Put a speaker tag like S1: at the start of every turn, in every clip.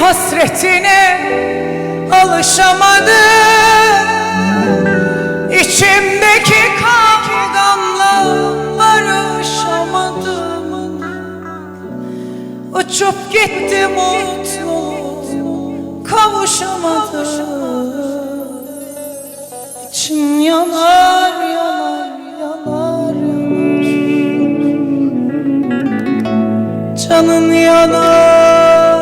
S1: hasretine alışamadım. İçimdeki kavgamla barışamadım Uçup gitti mutluluğum kavuşamadım. İçim yanar yanar yanar yanar. Canın yanar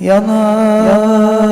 S1: yanar. Yanar